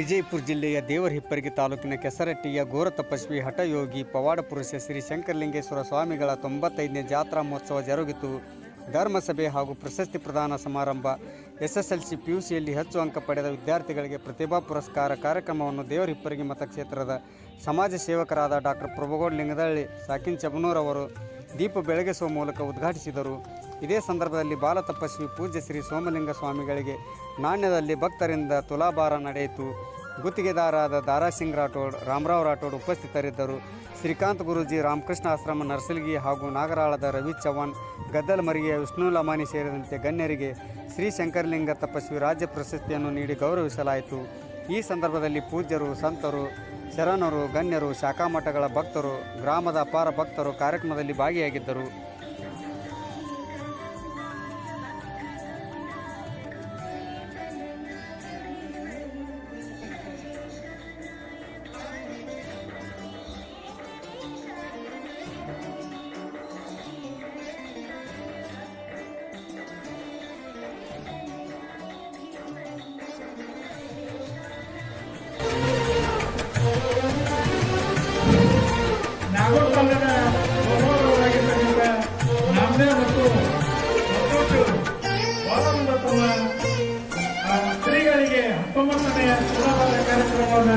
ವಿಜಯಪುರ ಜಿಲ್ಲೆಯ ದೇವರಹಿಪ್ಪರಗಿ ತಾಲೂಕಿನ ಕೆಸರಟ್ಟಿಯ ಘೋರ ತಪಸ್ವಿ ಹಠಯೋಗಿ ಪವಾಡ ಪುರುಷ ಶ್ರೀ ಶಂಕರಲಿಂಗೇಶ್ವರ ಸ್ವಾಮಿಗಳ ತೊಂಬತ್ತೈದನೇ ಜಾತ್ರಾ ಮಹೋತ್ಸವ ಜರುಗಿತು. ಧರ್ಮಸಭೆ ಹಾಗೂ ಪ್ರಶಸ್ತಿ ಪ್ರದಾನ ಸಮಾರಂಭ. ಎಸ್ಎಸ್ಎಲ್ಸಿ ಪಿಯುಸಿಯಲ್ಲಿ ಹೆಚ್ಚು ಅಂಕ ಪಡೆದ ವಿದ್ಯಾರ್ಥಿಗಳಿಗೆ ಪ್ರತಿಭಾ ಪುರಸ್ಕಾರ ಕಾರ್ಯಕ್ರಮವನ್ನು ದೇವರಹಿಪ್ಪರಗಿ ಮತಕ್ಷೇತ್ರದ ಸಮಾಜ ಸೇವಕರಾದ ಡಾಕ್ಟರ್ ಪ್ರಭುಗೌಡ ಲಿಂಗದಳ್ಳಿ, ಸಾಕಿನ್ ಚಬನೂರ್ ಅವರು ದೀಪ ಬೆಳಗಿಸುವ ಮೂಲಕ ಉದ್ಘಾಟಿಸಿದರು. ಇದೇ ಸಂದರ್ಭದಲ್ಲಿ ಬಾಲ ತಪಸ್ವಿ ಪೂಜ್ಯ ಶ್ರೀ ಸೋಮಲಿಂಗ ಸ್ವಾಮಿಗಳಿಗೆ ನಾಣ್ಯದಲ್ಲಿ ಭಕ್ತರಿಂದ ತುಲಾಭಾರ ನಡೆಯಿತು. ಗುತ್ತಿಗೆದಾರಾದ ದಾರಾಸಿಂಗ್ ರಾಠೋಡ್, ರಾಮರಾವ್ ರಾಠೋಡ್ ಉಪಸ್ಥಿತರಿದ್ದರು. ಶ್ರೀಕಾಂತ್ ಗುರೂಜಿ, ರಾಮಕೃಷ್ಣ ಆಶ್ರಮ, ನರ್ಸಲ್ಗಿ ಹಾಗೂ ನಾಗರಾಳದ ರವಿ ಚವಾನ್ ಗದ್ದಲ ಮರಿಯ ವಿಷ್ಣು ಲಮಾನಿ ಸೇರಿದಂತೆ ಗಣ್ಯರಿಗೆ ಶ್ರೀ ಶಂಕರಲಿಂಗ ತಪಸ್ವಿ ರಾಜ್ಯ ಪ್ರಶಸ್ತಿಯನ್ನು ನೀಡಿ ಗೌರವಿಸಲಾಯಿತು. ಈ ಸಂದರ್ಭದಲ್ಲಿ ಪೂಜ್ಯರು, ಸಂತರು, ಶರಣರು, ಗಣ್ಯರು, ಶಾಖಾಮಠಗಳ ಭಕ್ತರು, ಗ್ರಾಮದ ಅಪಾರ ಭಕ್ತರು ಕಾರ್ಯಕ್ರಮದಲ್ಲಿ ಭಾಗಿಯಾಗಿದ್ದರು. ನಾಗೋಪಾಲನ ಗೌರವವಾಗಿರ್ತಕ್ಕಂಥ ನಾಮದೇ ಮತ್ತು ಆ, ಸ್ತ್ರೀಗಳಿಗೆ ಹತ್ತೊಂಬತ್ತನೆಯ ಕಾರ್ಯಕ್ರಮವನ್ನು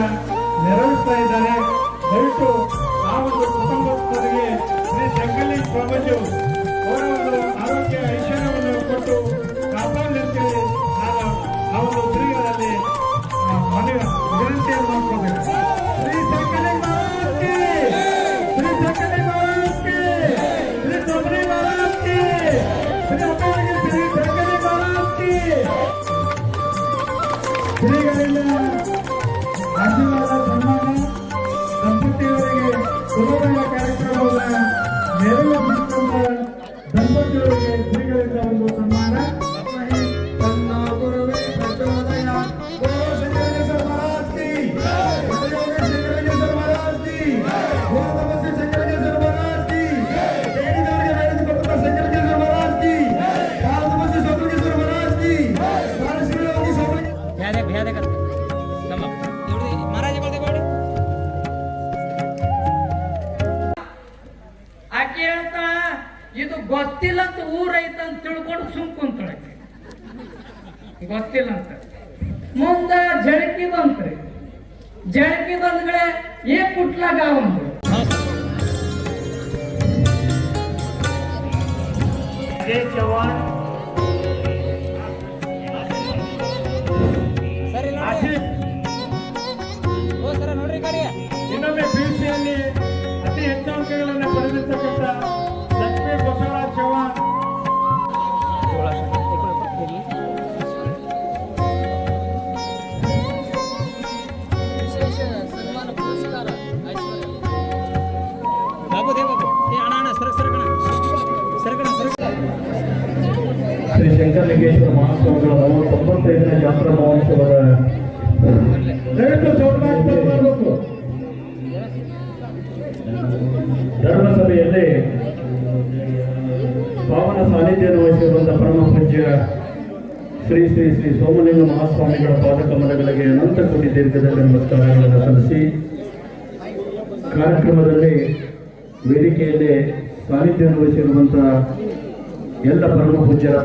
ದಂಪತಿಯವರಿಗೆ ಸುಲಭದ ಕಾರ್ಯಕ್ರಮವನ್ನು ನೆರವೇರಿಸಿಕೊಂಡ ದಂಪತಿಯವರಿಗೆ ಶ್ರೀಗಳಿಂದ ಒಂದು ಸನ್ಮಾನ ಹೇಳ್ತಾ ಇದು ಗೊತ್ತಿಲ್ಲ ಅಂತ ಊರೈತ ಅಂತ ತಿಳ್ಕೊಂಡು ಸುಮ್ ಕುಂತಳಕ್ಕೆ ಗೊತ್ತಿಲ್ಲ ಅಂತ ಮುಂದ ಜಳಕಿ ಬಂತ್ರಿ. ಜಳಕಿ ಬಂದ್ಗಳೇ ಏ ಕುಟ್ಲಾಗ ಒಂದು? ಜವಾನ್ ಕಣ ಸರ ಕಣ ಸರ ಶ್ರೀ ಶಂಕರಲಿಂಗೇಶ್ವರ ಮಹಾಸ್ವಾಮಿಗಳ ತೊಂಬತ್ತೈದನೇ ಜಾತ್ರಾ ಮಹೋತ್ಸವದ ಪೂಜ್ಯ ಶ್ರೀ ಶ್ರೀ ಶ್ರೀ ಸೋಮಲಿಂಗ ಮಹಾಸ್ವಾಮಿಗಳ ಪಾದಕಮಲಗಳಿಗೆ ಅನಂತ ಕೋಟಿ ದೀರ್ಘದಲ್ಲಿ ನಮಸ್ಕಾರಗಳನ್ನು ಸಲ್ಲಿಸಿ, ಕಾರ್ಯಕ್ರಮದಲ್ಲಿ ವೇದಿಕೆಯಲ್ಲಿ ಸಾನ್ನಿಧ್ಯ ವಹಿಸಿರುವಂತಹ ಎಲ್ಲ ಪರಮ ಪೂಜ್ಯರ